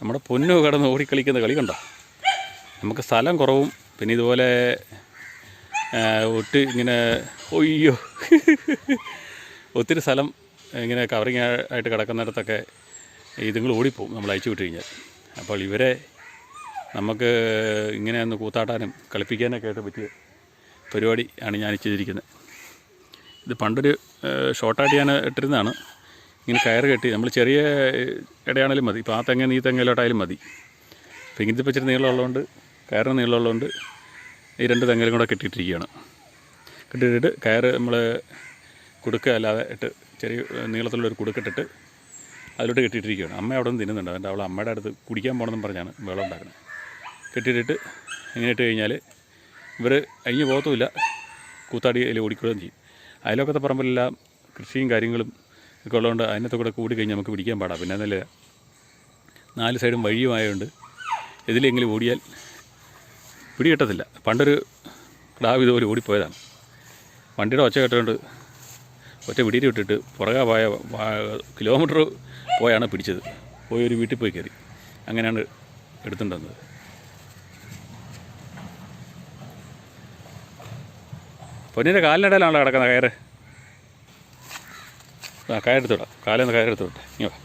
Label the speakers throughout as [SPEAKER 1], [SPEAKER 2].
[SPEAKER 1] നമ്മുടെ പൊന്നു കിടന്ന് ഓടിക്കളിക്കുന്ന കളി കണ്ടോ? നമുക്ക് സ്ഥലം കുറവും പിന്നെ ഇതുപോലെ ഒട്ടി ഇങ്ങനെ ഒയ്യോ ഒത്തിരി സ്ഥലം ഇങ്ങനെ കവറിങ് ആയിട്ട് കിടക്കുന്നിടത്തൊക്കെ ഇതുങ്ങൾ ഓടിപ്പോവും നമ്മൾ അയച്ചു വിട്ട് കഴിഞ്ഞാൽ. അപ്പോൾ ഇവരെ നമുക്ക് ഇങ്ങനെ ഒന്ന് കൂത്താട്ടാനും കളിപ്പിക്കാനൊക്കെ ആയിട്ട് പറ്റിയ പരിപാടി ആണ് ഞാൻ ചെയ്തിരിക്കുന്നത്. ഇത് പണ്ടൊരു ഷോർട്ടായിട്ട് ഞാൻ ഇട്ടിരുന്നതാണ്. ഇങ്ങനെ കയറ് കെട്ടി നമ്മൾ ചെറിയ ഇടയാണേലും മതി. ഇപ്പോൾ ആ തെങ്ങ നീ തെങ്ങയിലോട്ടായാലും മതി. അപ്പോൾ ഇങ്ങനത്തെ ഇപ്പം ഇച്ചിരി നീളമുള്ളതുകൊണ്ട് കയറിന് നീളമുള്ളതുകൊണ്ട് ഈ രണ്ട് തെങ്ങയിലും കൂടെ കെട്ടിയിട്ടിരിക്കുകയാണ്. കെട്ടിയിട്ടിട്ട് കയറ് നമ്മൾ കുടുക്ക അല്ലാതെ ഇട്ട് ചെറിയ നീളത്തിലുള്ളൊരു കുടുക്കിട്ടിട്ട് അതിലോട്ട് കെട്ടിയിട്ടിരിക്കുകയാണ്. അമ്മ അവിടെ നിന്ന് തിന്നുന്നുണ്ട്. അവന്റെ അവൾ അമ്മയുടെ അടുത്ത് കുടിക്കാൻ പോകണമെന്നും പറഞ്ഞാണ് വെള്ളം ഉണ്ടാക്കുന്നത് കെട്ടിയിട്ടിട്ട് ഇങ്ങനെ ഇട്ട് കഴിഞ്ഞാൽ ഇവർ അഴിഞ്ഞു പോകത്തുമില്ല. കൂത്താടി അതിൽ ഓടിക്കുകയും ചെയ്യും. അയലോക്കത്തെ പറമ്പിലെല്ലാം കൃഷിയും കാര്യങ്ങളും ഒക്കെ ഉള്ളതുകൊണ്ട് അതിനകത്ത് കൂടെ കൂടി കഴിഞ്ഞാൽ നമുക്ക് പിടിക്കാൻ പാടാം. പിന്നെ നല്ല നാല് സൈഡും വഴിയുമായതുകൊണ്ട് ഇതിലെങ്കിലും ഓടിയാൽ പിടി കിട്ടത്തില്ല പണ്ടൊരു ഡാവ് ഇതുപോലെ ഓടിപ്പോയതാണ്. വണ്ടിയുടെ ഒച്ച കേട്ടുകൊണ്ട് ഒറ്റ പിടിയിൽ വിട്ടിട്ട് പുറകെ പോയ കിലോമീറ്റർ പോയാണ് പിടിച്ചത്. പോയി ഒരു വീട്ടിൽ പോയി കയറി. അങ്ങനെയാണ് എടുത്തുകൊണ്ട് പൊന്നിന്റെ കാലിനിടയിലാണല്ലോ കിടക്കുന്നത് കയറ്. ആ കയറെടുത്തോടാ കാലിൽ നിന്ന് കയറെടുത്തോട്ടെ ഇനി വാ.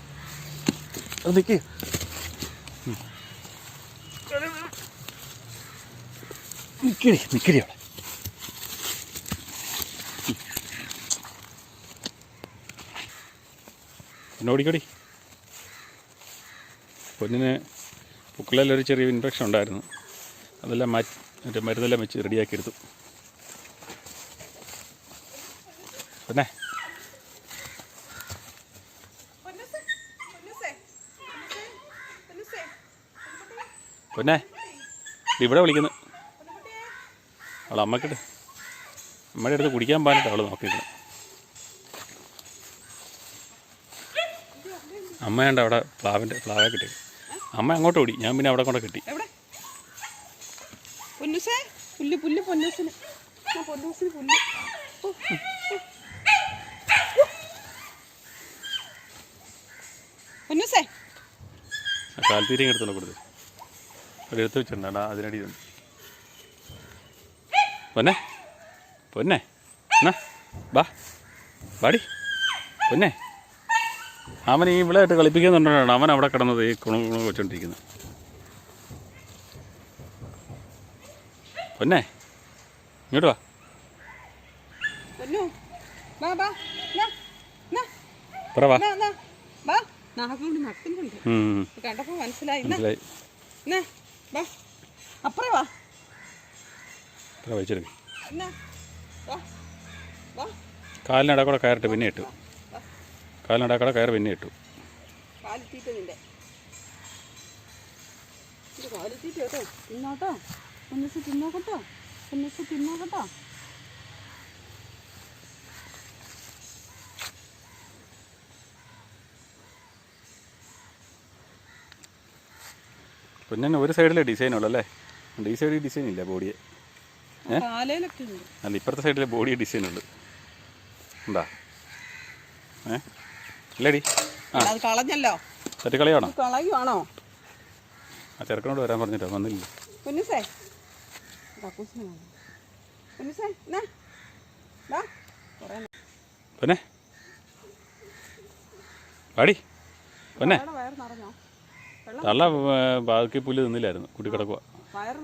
[SPEAKER 1] അത് നിൽക്ക് നിൽക്കടി നിൽക്കടി അവിടെ. പിന്നെ ഓടിക്കടി. പൊന്നിന് പുക്കിളിലൊരു ചെറിയ ഇൻഫെക്ഷൻ ഉണ്ടായിരുന്നു. അതെല്ലാം മാറ്റി മറ്റേ മരുന്നെല്ലാം വെച്ച് റെഡിയാക്കി എടുത്തു പിന്നെ
[SPEAKER 2] പൊന്നൂസേ, പൊന്നൂസേ, പൊന്നൂസേ, പൊന്നൂസേ,
[SPEAKER 1] പിന്നെ ഇവിടെ വിളിക്കുന്നു. അവൾ അമ്മക്കിട്ട് അമ്മയുടെ അടുത്ത് കുടിക്കാൻ പാടിട്ട് അവൾ നോക്കിയിരുന്നു അമ്മയുണ്ട് അവിടെ പ്ലാവിന്റെ പ്ലാവെ കിട്ടി. അമ്മ അങ്ങോട്ട് ഓടി ഞാൻ പിന്നെ അവിടെ കൊണ്ട് കിട്ടി.
[SPEAKER 2] പുല്ല് പുല്ല് പൊന്നൂസിന്. പൊന്നൂസിന്. പൊന്നൂസേ.
[SPEAKER 1] എടുത്തോണ്ട് കൊടുത്ത് അവിടെ എടുത്ത് വെച്ചിട്ടുണ്ടാ അതിനടി പൊന്നെ പൊന്നെ. എന്നാ ബാ ബാടി. പൊന്നെ. അവൻ ഈ ഇവിടെ ആയിട്ട് കളിപ്പിക്കുന്നുണ്ടാണ് അവൻ അവിടെ കിടന്നത് ഈ കുണു കുണു വെച്ചോണ്ടിരിക്കുന്നത് പൊന്നെ ഇങ്ങോട്ട് വാ. പറ വാ.
[SPEAKER 2] കണ്ടപ്പോ മനസ്സിലായി. അപ്പുറേ വാ.
[SPEAKER 1] പറ
[SPEAKER 2] വാ വാ.
[SPEAKER 1] കാലിനട കൂടെ കയറിട്ട് പിന്നെ ഇട്ടു. കാലിനട കൂടെ കയറി പിന്നെ ഇട്ടു.
[SPEAKER 2] കാലിത്തീറ്റ കേട്ടോ. തിന്നോട്ടോ. ഒന്നിച്ച് തിന്നോക്കട്ടോ ഒന്നിച്ച് തിന്നോക്കട്ടോ
[SPEAKER 1] പിന്നെ ഒരു സൈഡിലെ ഡിസൈൻ ഉള്ളൂ അല്ലേ? ഈ സൈഡിൽ ഡിസൈൻ ഇല്ല ബോഡിയെ അല്ല ഇപ്പുറത്തെ സൈഡിലെ ബോഡി ഡിസൈൻ ഉണ്ട്? എന്താ ഏ? ഇല്ലടി. ആ.
[SPEAKER 2] കളഞ്ഞല്ലോ.
[SPEAKER 1] തട്ടിക്കളിയാണോ
[SPEAKER 2] കളയുവാണോ?
[SPEAKER 1] ആ ചെറുക്കനോട് വരാൻ പറഞ്ഞിട്ടോ വന്നില്ല. പിന്നെ. പാടി പിന്നെ
[SPEAKER 2] അയാളുടെ വയറ് നിറഞ്ഞോ വെള്ളം
[SPEAKER 1] തള്ള ബാക്കി പുല്ല് തിന്നില്ലായിരുന്നു. കുട്ടി കിടക്കുക
[SPEAKER 2] വയറ്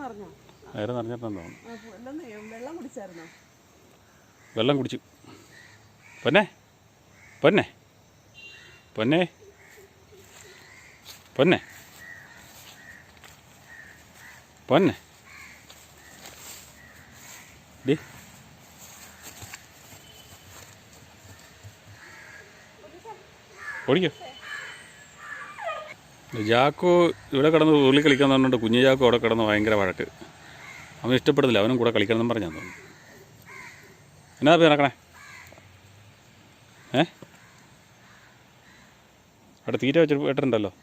[SPEAKER 2] നിറഞ്ഞോ
[SPEAKER 1] തോന്നുന്നു?
[SPEAKER 2] വെള്ളം കുടിച്ചായിരുന്നോ?
[SPEAKER 1] വെള്ളം കുടിച്ചു. പൊന്നെ? പൊന്നെ? പൊന്നെ? പൊന്നെ? പൊന്നെ? ഡി. ഓടിക്കോ. ജാക്കോ ഇവിടെ കിടന്ന് ഉരുളി കളിക്കാൻ പറഞ്ഞിട്ട് കുഞ്ഞു ജാക്കോ അവിടെ കിടന്ന് ഭയങ്കര വഴക്ക്. അവൻ ഇഷ്ടപ്പെടുന്നില്ല അവനും കൂടെ കളിക്കണം എന്ന് പറഞ്ഞാൽ തോന്നുന്നു. എന്നാ പേ നടക്കണേ? ഏ? അവിടെ തീറ്റ വെച്ചിട്ട് ഇട്ടിട്ടുണ്ടല്ലോ.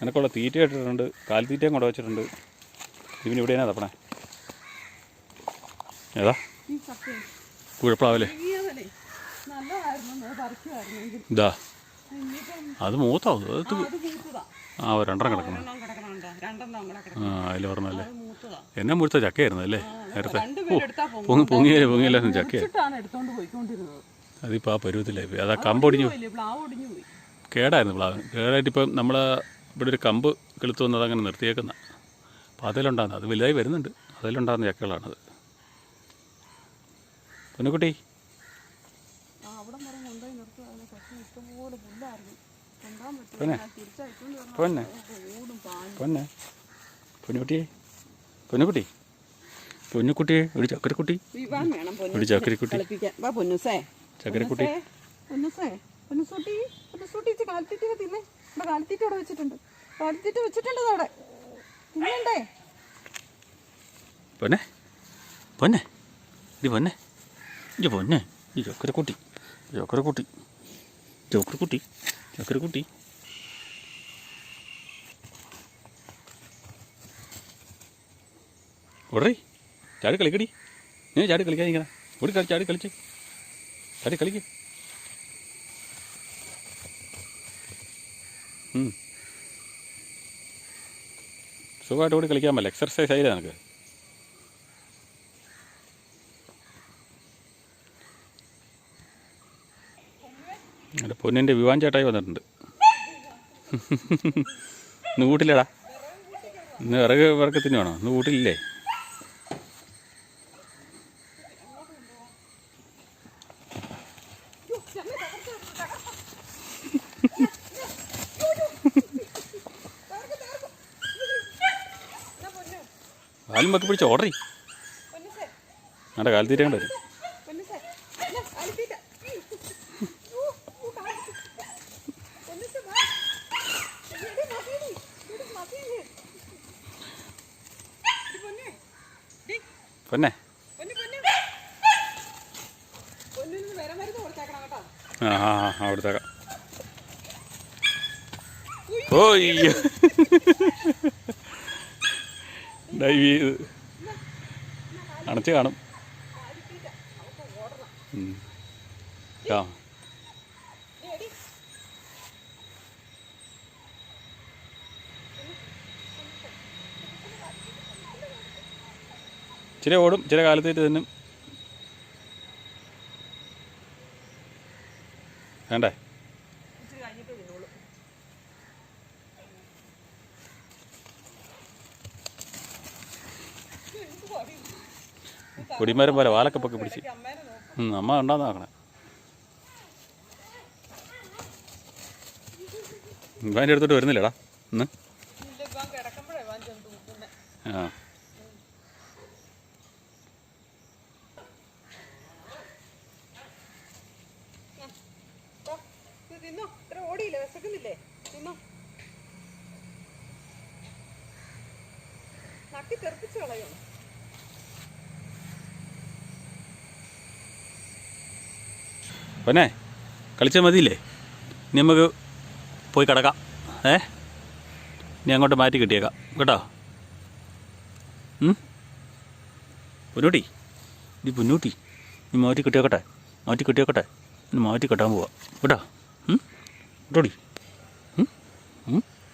[SPEAKER 1] നിനക്കുള്ള തീറ്റ ഇട്ടിട്ടുണ്ട്. കാൽത്തീറ്റയും കൂടെ വെച്ചിട്ടുണ്ട്. ഇവന് ഇവിടെയാണ് തപ്പണേ? ഏതാ? കുഴപ്പമാവല്ലേ ഇതാ. അത് മൂത്താവും. അത്
[SPEAKER 2] ആ,
[SPEAKER 1] ആ രണ്ടെണ്ണം കിടക്കണം ആ അതിൽ പറഞ്ഞല്ലേ എന്നെ മുഴുത്ത ചക്കയായിരുന്നു അല്ലേ? നേരത്തെ. പൊങ്ങി പൊങ്ങിയില്ല പൊങ്ങിയില്ലായിരുന്നു
[SPEAKER 2] പോയിക്കൊണ്ടിരുന്നത്.
[SPEAKER 1] അതിപ്പോൾ ആ പരുവത്തിലായി അതാ കമ്പൊടിഞ്ഞു
[SPEAKER 2] ഒടിഞ്ഞു പോയി.
[SPEAKER 1] കേടായിരുന്നു പ്ലാവ്. കേടായിട്ട് ഇപ്പം നമ്മൾ ഇവിടെ ഒരു കമ്പ് കിളുത്തു വന്നത് അങ്ങനെ നിർത്തിയേക്കുന്ന. അപ്പോൾ അതിലുണ്ടാകുന്നത്. അത് വലുതായി വരുന്നുണ്ട്. അതിലുണ്ടാകുന്ന ചക്കകളാണത്. പൊന്നുകുട്ടി പിന്നെ? പൊന്നെ. പൊന്നെ. പൊന്നുകുട്ടിയെ പൊന്നുകുട്ടി. പൊന്നുകുട്ടിയെ ഒരു ചക്കരക്കുട്ടി. ഒരു ചക്കരക്കുട്ടി. ചക്കരക്കുട്ടി.
[SPEAKER 2] കാലിത്തീറ്റ അവിടെ വെച്ചിട്ടുണ്ട്. കാലിത്തീറ്റ വെച്ചിട്ടുണ്ട് അവിടെ തിന്നണ്ടേ?
[SPEAKER 1] പൊന്നെ. പൊന്നെ. ഇത് പൊന്നെ. ഇത് പൊന്നെ. ഈ ചക്കരക്കുട്ടി. ചക്കരക്കുട്ടി. ചക്കരക്കുട്ടി. ചക്കരക്കുട്ടി. ഓടറി ചാടി കളിക്കടി. നീ ചാടി കളിക്കാൻ ഇങ്ങനെ. ഓടി കളി ചാടി കളിച്ച്. ചാടി കളിക്ക്. സുഖമായിട്ട് കൂടി കളിക്കാൻ പറ്റില്ല. എക്സർസൈസ് ആയില്ല നിനക്ക്? എന്റെ പൊന്നിന്റെ വിവാൻ ചേട്ടായി വന്നിട്ടുണ്ട്. ഇന്ന് കൂട്ടില്ലടാ ഇന്ന് വിറക് വിറക്കത്തിന് വേണോ ഇന്ന് കൂട്ടിലില്ലേ കാലും വെക്കി പിടിച്ച് ഓടറി
[SPEAKER 2] പൊന്നുസേ
[SPEAKER 1] നമ്മുടെ കാലത്തീറ്റ കണ്ടു
[SPEAKER 2] പൊന്നുസേ ഇല്ല, കാലിത്തീറ്റ ഊ, ഊ, കാലിത്തീറ്റ. പൊന്നുസേ, വാ. എടി, മതിയെടി. എടി, മതിയെടി. എടി, പൊന്നേ. ഡി,
[SPEAKER 1] പിടിച്ച്
[SPEAKER 2] പൊന്നു, പൊന്നു. പൊന്നിന് വിരമരുന്ന് കൊടുത്തേക്കണം കേട്ടോ
[SPEAKER 1] ആ ആ ആ അവിടുത്തേക്കാം. ഓയ്യോ. ഡൈവ് ചെയ്ത്. അണച്ച് കാണും. ആ ചില ഓടും ചില കാലത്തേറ്റ് തന്നെ. വേണ്ടേ? കൊടിമരം പോലെ വാലൊക്കെ പൊക്കി പിടിച്ച്. അമ്മ ഉണ്ടാന്ന് നോക്കണേ. ഇവാന്റെ അടുത്തോട്ട് വരുന്നില്ലടാ ഇന്ന്. ആ.
[SPEAKER 2] തിന്നോ ഇത്ര ഓടിയില്ലേ വിശക്കുന്നില്ലേ തിന്നോ നക്കി തെറിപ്പിച്ചു കളയോ
[SPEAKER 1] പിന്നെ കളിച്ചാൽ മതിയില്ലേ? ഇനി നമുക്ക് പോയി കിടക്കാം. ഏ? ഇനി അങ്ങോട്ട് മാറ്റി കിട്ടിയേക്കാം. കേട്ടോ? പൊന്നൂട്ടി ഇനി പൊന്നൂട്ടി നീ മാറ്റി കിട്ടിയേക്കട്ടെ? മാറ്റി കിട്ടിയേക്കട്ടെ? ഇനി മാറ്റി കെട്ടാൻ പോവാം. കേട്ടോ? ഉം?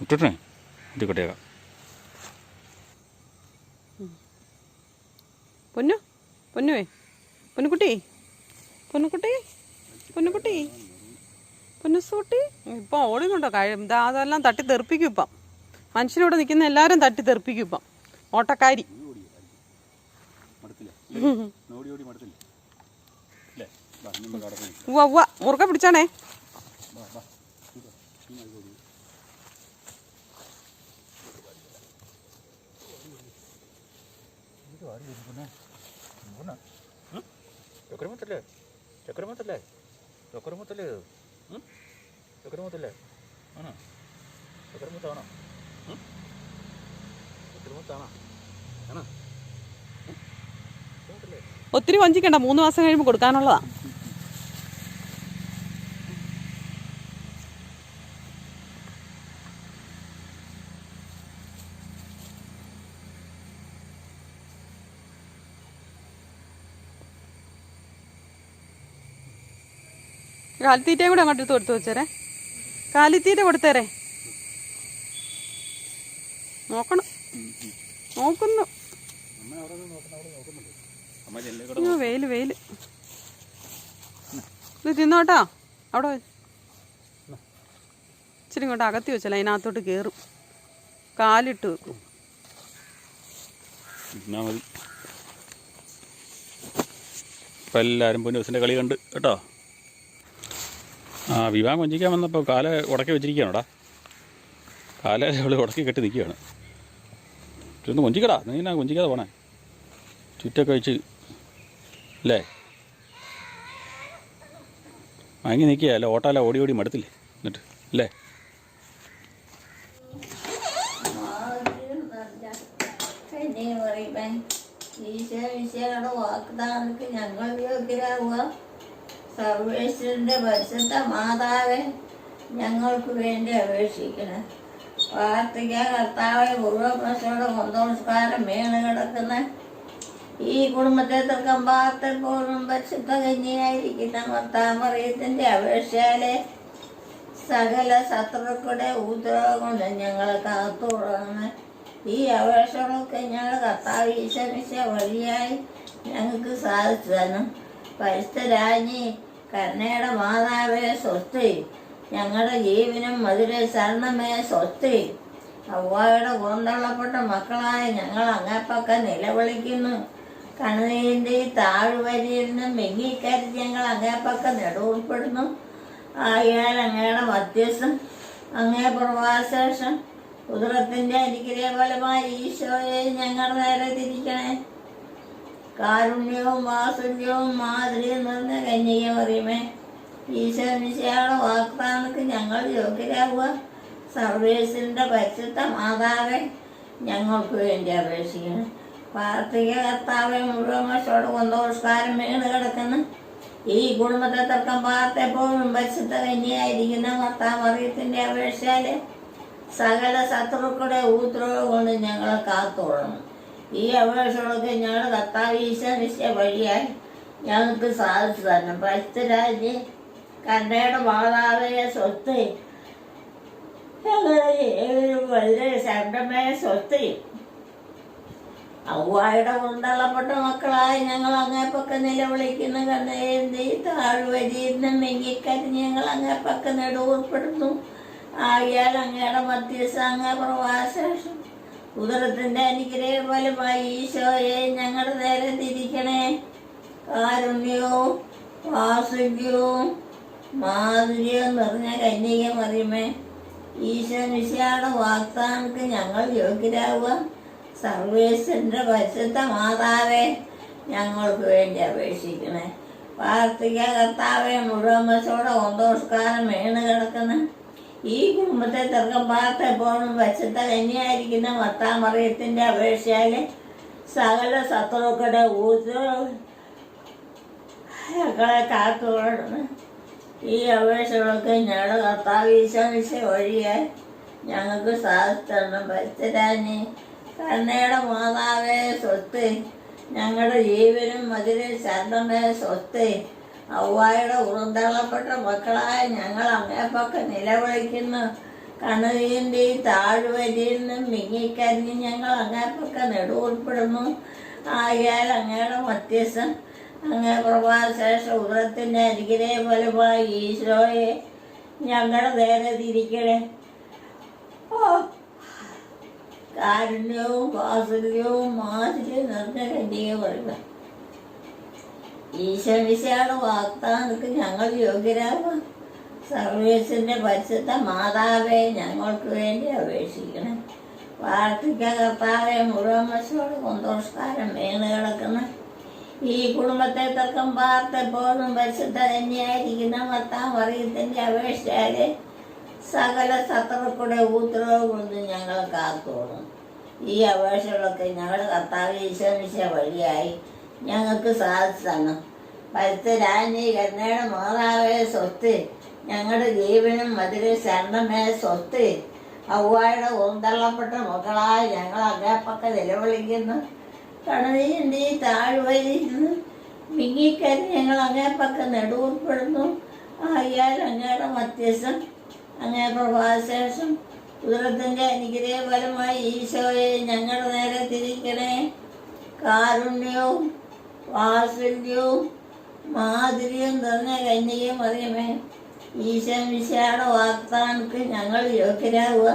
[SPEAKER 1] ഇട്ടിട്ടേ? മാറ്റി കിട്ടിയേക്കാം.
[SPEAKER 2] പൊന്നു പൊന്നുവേ പൊന്നുകുട്ടി പൊന്നുകുട്ടി. പൊന്നുകുട്ടി? പൊന്നുസൂട്ടി? ഇപ്പം ഓടുന്നുണ്ടോ കഴി ഇതാ അതെല്ലാം തട്ടി തെറിപ്പിക്കും ഇപ്പം. മനുഷ്യനോട് നിൽക്കുന്ന എല്ലാവരും തട്ടി തെറിപ്പിക്കും ഇപ്പം. ഓട്ടക്കാരി. ഉവ്വ ഉവ്വ. മുറുക്കെ പിടിച്ചാണേ.
[SPEAKER 1] ചക്രമത്തല്ലേ ചക്രമത്തല്ലേ ചക്രമത്തല്ലേ ചക്രമത്തല്ലേ? ആണോ? ചക്രമത്താണോ? ചക്രമത്താണോ? ആണോ?
[SPEAKER 2] ഒത്തിരി വഞ്ചിക്കണ്ട. മൂന്ന് മാസം കഴിയുമ്പോൾ കൊടുക്കാനുള്ളതാ. കാലിത്തീറ്റയും കൂടെ അങ്ങോട്ട് എടുത്ത് കൊടുത്തു വെച്ചേരേ. കാലിത്തീറ്റ കൊടുത്തേരേ. നോക്കണം. നോക്കുന്നു. വെയിൽ വെയിൽ. ഇത് തിന്നോട്ടോ. അവിടെ ഇച്ചിരി ഇങ്ങോട്ട് അകത്തി വെച്ചല്ല അതിനകത്തോട്ട് കയറും കാലിട്ട് വെക്കും.
[SPEAKER 1] ഇപ്പം എല്ലാവരും പൊന്നൂസിന്റെ കളി കണ്ട് കേട്ടോ? ആ വിവാഹം കൊഞ്ചിക്കാൻ വന്നപ്പോൾ കാല ഉടക്കി വെച്ചിരിക്കുകയാണോടാ? കാല അവൾ ഉടക്കി കെട്ടി നിൽക്കുകയാണ്. ചുരുന്ന് കൊഞ്ചിക്കടാ. നീ എന്നാ കൊഞ്ചിക്കാതെ പോണേ? ചുറ്റൊക്കെ വെച്ച് അല്ലേ? വാങ്ങി നിൽക്കുക അല്ല? ഓട്ടാല ഓടി ഓടി മടുത്തില്ലേ? എന്നിട്ട് അല്ലേ?
[SPEAKER 3] ഈശോ വിശയുടെ വാഗ്ദാനക്ക് ഞങ്ങൾ യോഗ്യരാകുക സർവേശ്വരന്റെ പരിശുദ്ധ മാതാവെ ഞങ്ങൾക്ക് വേണ്ടി അപേക്ഷിക്കണം. പ്രാർത്ഥിക്ക കർത്താവെ പൂർവപ്രസോടെ കൊന്തോസ്കാരം വീണ് കിടക്കുന്ന. ഈ കുടുംബത്തെ തർക്കമ്പാത്തിൽ പോലും പരിശുദ്ധ കന്യായിരിക്കുന്ന മർത്താമറിയത്തിന്റെ അപേക്ഷയാലെ സകല ശത്രുക്കളുടെ ഉപദ്രവം കൊണ്ട് ഞങ്ങളെ കാത്തുകൊള്ളണം ഈ അപേക്ഷകളൊക്കെ ഞങ്ങൾ കർത്താവ് ഈശമിശ വഴിയായി ഞങ്ങൾക്ക് സാധിച്ചു തരണം. പരിസ്ഥ രാജ്ഞി കരുണയുടെ മാതാവേ സ്വസ്തി. ഞങ്ങളുടെ ജീവനും മധുര ശരണമേ സ്വസ്തി. അവ്വായുടെ പുറന്തള്ളപ്പെട്ട മക്കളായ ഞങ്ങൾ അങ്ങപ്പക്ക നിലവിളിക്കുന്നു. കണ്ണുനീരിന്റെ താഴ്വരിയിൽ നിന്നും മെങ്ങിക്കരുതി ഞങ്ങൾ അങ്ങേപ്പക്ക നെടുവുൾപ്പെടുന്നു ആയാൽ അങ്ങയുടെ മധ്യസ്ഥം അങ്ങേ പ്രവാസേഷം കുതിരത്തിന്റെ അനുഗ്രഹ ഫലമായി ഈശോയെ ഞങ്ങൾ നേരെ തിരിക്കണേ. കാരുണ്യവും വാത്സല്യവും മാതിരിയും നിറഞ്ഞ കന്യക പറയുമേ. ഈശോ നിശയുടെ വാഗ്ദാനക്ക് ഞങ്ങൾ യോഗ്യരാകുക സർവീസിന്റെ പരിശുദ്ധ മാതാവെ ഞങ്ങൾക്ക് വേണ്ടി അപേക്ഷിക്കണം പാർത്തിക കർത്താവെ മുഴുവൻ മഷോട് കൊന്തോസ്കാരം വീണ് കിടക്കുന്ന. ഈ കുടുംബത്തെ തർക്കം പാർത്തപ്പോഴും പരിശുദ്ധ കന്യായിരിക്കുന്ന കർത്താമറിയത്തിന്റെ അപേക്ഷയാൽ സകല ശത്രുക്കളുടെ ഊത്രോ കൊണ്ട് ഞങ്ങളെ കാത്തോളണം ഈ അപേക്ഷകളൊക്കെ ഞങ്ങളുടെ കർത്താവ് വഴിയാൽ ഞങ്ങൾക്ക് സാധിച്ചു തരണം. പരിസ്ഥിരാജ് കണ്ടയുടെ മാതാവിയെ സ്വത്ത്. വളരെ ശബ്ദമായ സ്വത്ത്. ഔവായുടെ കൊണ്ടള്ളപ്പെട്ട മക്കളായി ഞങ്ങൾ അങ്ങേപ്പൊക്കെ നിലവിളിക്കുന്ന കണ്ണേന്തി താഴ്വരിന്ന് മെങ്ങിക്കരിഞ്ഞ് ഞങ്ങൾ അങ്ങേപ്പൊക്കെ നെടുവപ്പെടുന്നു ആയാൽ അങ്ങയുടെ മധ്യസ്ഥ അങ്ങ പ്രവാസേഷം ഉദരത്തിന്റെ അനുഗ്രഹ ഫലമായി ഈശോയെ ഞങ്ങളുടെ നേരെ തിരിക്കണേ. കാരുണ്യവും വാസുഖ്യവും മാധുര്യവും നിറഞ്ഞ കന്യക മറിയമേ. ഈശോ നിശയുടെ വാഗ്ദാനക്ക് ഞങ്ങൾ യോഗ്യരാകുക സർവേശ്വരന്റെ പരിശുദ്ധ മാതാവെ ഞങ്ങൾക്ക് വേണ്ടി അപേക്ഷിക്കണേ. പ്രാർത്ഥിക കർത്താവെ മുഴുവൻ വശോടെ ഒന്തോസ്കാരം വീണ് കിടക്കുന്ന. ഈ കുടുംബത്തെ തെർക്കം പാർത്തപ്പോഴും വശത്ത കന്യായിരിക്കുന്ന മത്താമറിയത്തിന്റെ അപേക്ഷയാൽ സകല ശത്രുക്കളുടെ ഊത്ത് കാത്തുകൊണ്ട് ഈ അപേക്ഷകളൊക്കെ ഞങ്ങളുടെ കർത്താവ് ഒഴിയാൻ ഞങ്ങൾക്ക് സാധിച്ചണം പരിസ്ഥരാഞ്ഞ് കണ്ണയുടെ മാതാവേ സ്വത്ത് ഞങ്ങളുടെ ജീവനും മതിരെ ശരണമേ സ്വത്ത് ഔവായുടെ ഉറന്തള്ളപ്പെട്ട മക്കളായ ഞങ്ങൾ അങ്ങേപ്പൊക്കെ നിലവിളിക്കുന്നു. കണ്ണുനീരിന്റെ ഈ താഴ്വരിയിൽ നിന്നും മിങ്ങിക്കരിഞ്ഞ് ഞങ്ങൾ അങ്ങേപ്പൊക്കെ നെടുവുൾപ്പെടുന്നു ആയാൽ അങ്ങയുടെ മധ്യസ്ഥം അങ്ങേ പ്രഭാശേഷ ഉദരത്തിന്റെ അരികിലെ ഫലമായി ഈശോയെ ഞങ്ങളുടെ നേരെ തിരിക്കണേ. കാരുണ്യവും വാത്സല്യവും മാതിരി നിറഞ്ഞ കന്യക പറയുക. ഈശോമിശയുടെ വാഗ്ദാനത്തിൽ ഞങ്ങൾ യോഗ്യരാകും സർവീസിന്റെ പരിശുദ്ധ മാതാവെ ഞങ്ങൾക്ക് വേണ്ടി അപേക്ഷിക്കണം. പ്രാർത്ഥിക്ക കർത്താവെ മുഴുവൻ വശോട് സന്തോഷക്കാരൻ വീണ് കിടക്കുന്ന. ഈ കുടുംബത്തെ തർക്കം പാർത്തെപ്പോഴും പരിശുദ്ധ തന്നെയായിരിക്കുന്ന മത്താം വർഗത്തിന്റെ അപേക്ഷയാലെ സകല ശത്രുക്കളുടെ ഊത്രവും കൊണ്ട് ഞങ്ങൾ കാത്തോളും. ഈ അപേക്ഷകളൊക്കെ ഞങ്ങൾ കർത്താവ് ഈശോമിശ വഴിയായി ഞങ്ങൾക്ക് സാധിച്ചു തന്നു പരുത്ത രാജ്ഞി കരുണയുടെ മാതാവേ സ്വത്ത്. ഞങ്ങളുടെ ജീവനും മധുര ശരണമേ സ്വത്ത്. ഔവായുടെ ഓന്തള്ളപ്പെട്ട മക്കളായ ഞങ്ങൾ അങ്ങേപ്പക്ക നിലവിളിക്കുന്നു. കണനീന്റെ താഴ്വരിന്ന് മിങ്ങിക്കരി ഞങ്ങൾ അങ്ങേപ്പക്ക നെടുവപ്പെടുന്നു ആയാൽ അങ്ങയുടെ മത്യസം അങ്ങേ പ്രഭാശേഷം കുതിരത്തിന്റെ അനുഗ്രഹ ഫലമായി ഈശോയെ ഞങ്ങളുടെ നേരെ തിരിക്കണേ. കാരുണ്യവും വാത്സല്യവും മാധുര്യവും നിറഞ്ഞ കന്യകയും അറിയമേ? ഈശോ വിശാല വാഗ്ദാനത്തിൽ ഞങ്ങൾ യോഗ്യരാകുക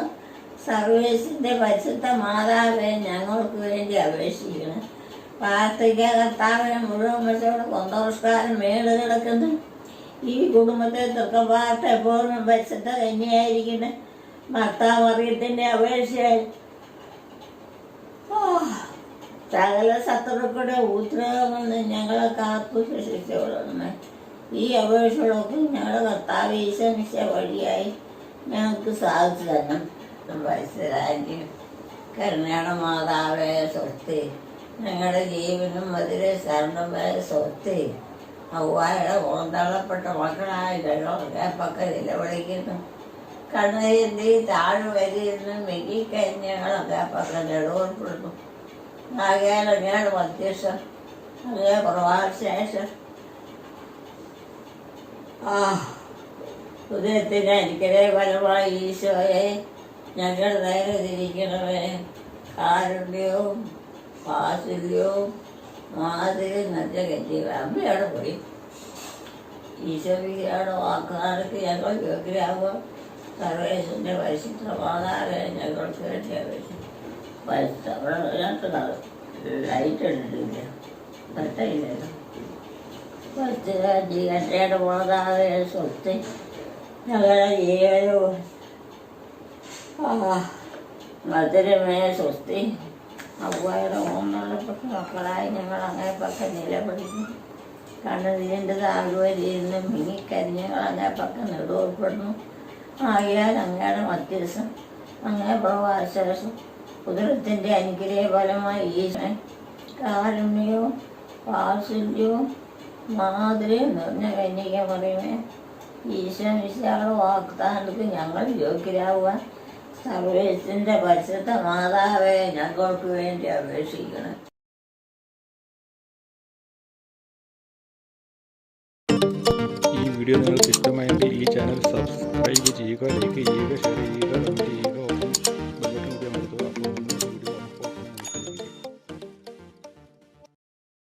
[SPEAKER 3] സർവേശിന്റെ പരിശുദ്ധ മാതാവെ ഞങ്ങൾക്ക് വേണ്ടി അപേക്ഷിക്കണം. പാർത്തിക കർത്താവിനെ മുഴുവൻ വെച്ചോടെ കൊന്തോസ്കാരം മേട് കിടക്കുന്നു. ഈ കുടുംബത്തെ തൃക്കപാർട്ട് എപ്പോഴും പരിശുദ്ധ കന്യായിരിക്കണം ഭർത്താവ് അറിയത്തിന്റെ അപേക്ഷയായി. ഓ, സകല ശത്രുക്കളുടെ ഉത്തരവങ്ങളിൽ നിന്ന് ഞങ്ങളെ കാത്തു ശിക്ഷിച്ചുകൊള്ളണമേ ഈ അപേക്ഷകളൊക്കെ ഞങ്ങളുടെ കർത്താവ് ഈശമിശ വഴിയായി ഞങ്ങൾക്ക് സാധിച്ചു തരണം. വയസ്സരാജ്യം കരുണയാണ മാതാവേ സ്വത്ത് ഞങ്ങളുടെ ജീവനും മധുര ശരണമായ സ്വത്ത് ഔവായുടെ ഓന്തള്ളപ്പെട്ട മക്കളായ ഞങ്ങളൊക്കെ നിലവിളിക്കുന്നു. കണ്ണീരിന്റെ താഴ്വരയിൽ മെക്കിക്കഴിഞ്ഞ് ഞങ്ങളൊക്കെ പക്കം നിലവിൽപ്പെടുന്നു ആകയാൽ അങ്ങയുടെ മധ്യസ്ഥം. അങ്ങേ പ്രവാസശേഷം ആ ഉദയത്തിന്റെ അനുഗ്രഹ ഫലമായി ഈശോയെ ഞങ്ങൾ നേരെ തിരിക്കണമേ. കാരുണ്യവും വാസുല്യവും മാതിരി നല്ല കെട്ടിയ അമ്മയോടെ പോയി. ഈശോയുടെ വാക്കുകാർക്ക് ഞങ്ങൾ യോഗ്യരാകുക സർവേശന്റെ പരിശുദ്ധ മാതാവെ ഞങ്ങൾക്ക് വേണ്ടി അപേക്ഷിച്ചു പരിശുദ്ധ അവിടെ അതിനകത്ത് ലൈറ്റ് ഇട്ടിട്ടില്ല കട്ടയില്ലല്ലോ ജീവന്റെ മാതാവെ സ്വത്ത് ഞങ്ങളുടെ ജീവനവും മധുരമേ സ്വസ്തി അവയുടെ ഓർമ്മപ്പെട്ട മക്കളായി ഞങ്ങൾ അങ്ങനെ പക്കം നിലപിടിക്കും കണ്ണുനീരിന്റെ താഴ്വരയിൽ നിന്ന് മിങ്ങിക്കരിഞ്ഞ് ഞങ്ങൾ അങ്ങനെ പക്കം നെടുവപ്പെടുന്നു ആയാൽ അങ്ങയുടെ മധ്യസം അങ്ങേ പ്രവാസരസം കുതിരത്തിന്റെ അനുഗ്രഹ ഫലമായി ഈശ്വരൻ കാരുണ്യവും വാത്സല്യവും മാതൃയും നിറഞ്ഞ കന്യക പറയുമേ. ഈശ്വരൻ വിശാല വാഗ്ദാനത്തിൽ ഞങ്ങൾ യോഗ്യരാകുവാൻ സർവേശിന്റെ പരിശുദ്ധ മാതാവെ ഞങ്ങൾക്ക് വേണ്ടി അപേക്ഷിക്കണം.
[SPEAKER 1] ഈ വീഡിയോ നിങ്ങൾക്ക് ഇഷ്ടമായെങ്കിൽ ഈ ചാനൽ സബ്സ്ക്രൈബ് ചെയ്യുക ലൈക്ക് ചെയ്യുക ഷെയർ ചെയ്യുക